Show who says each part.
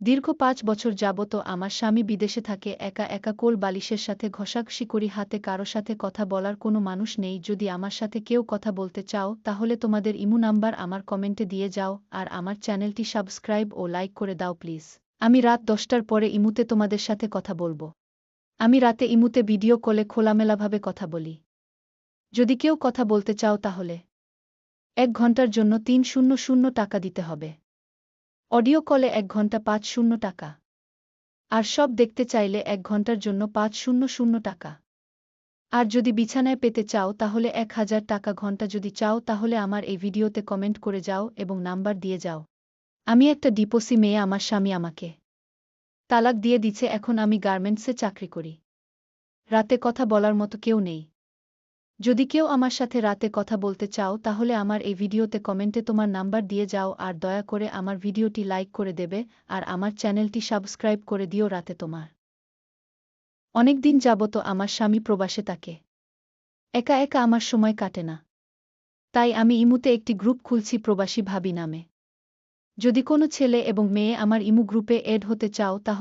Speaker 1: দীর্ঘ পাঁচ বছর যাবত আমার স্বামী বিদেশে থাকে, একা একা কোল বালিশের সাথে ঘষাঘষি করি হাতে কারও সাথে কথা বলার কোনো মানুষ নেই। যদি আমার সাথে কেউ কথা বলতে চাও, তাহলে তোমাদের ইমু নাম্বার আমার কমেন্টে দিয়ে যাও আর আমার চ্যানেলটি সাবস্ক্রাইব ও লাইক করে দাও প্লিজ। আমি রাত দশটার পরে ইমুতে তোমাদের সাথে কথা বলব। আমি রাতে ইমুতে ভিডিও কলে খোলামেলাভাবে কথা বলি। যদি কেউ কথা বলতে চাও তাহলে এক ঘণ্টার জন্য তিন শূন্য শূন্য টাকা দিতে হবে। অডিও কলে এক ঘণ্টা পাঁচ শূন্য টাকা। আর সব দেখতে চাইলে এক ঘণ্টার জন্য পাঁচ শূন্য শূন্য টাকা। আর যদি বিছানায় পেতে চাও তাহলে এক হাজার টাকা ঘণ্টা যদি চাও তাহলে আমার এই ভিডিওতে কমেন্ট করে যাও এবং নাম্বার দিয়ে যাও। আমি একটা ডিপোসি মেয়ে, আমার স্বামী আমাকে তালাক দিয়ে দিছে এখন আমি গার্মেন্টসে চাকরি করি। রাতে কথা বলার মতো কেউ নেই। যদি কেউ আমার সাথে রাতে কথা বলতে চাও, তাহলে আমার এই ভিডিওতে কমেন্টে তোমার নাম্বার দিয়ে যাও আর দয়া করে আমার ভিডিওটি লাইক করে দেবে আর আমার চ্যানেলটি সাবস্ক্রাইব করে দিও রাতে তোমার। অনেক দিন যাবত আমার স্বামী প্রবাসে তাকে একা একা আমার সময় কাটে না। তাই আমি ইমুতে একটি গ্রুপ খুলছি প্রবাসী ভাবি নামে। যদি কোনো ছেলে এবং মেয়ে আমার ইমু গ্রুপে এড হতে চাও, তাহলে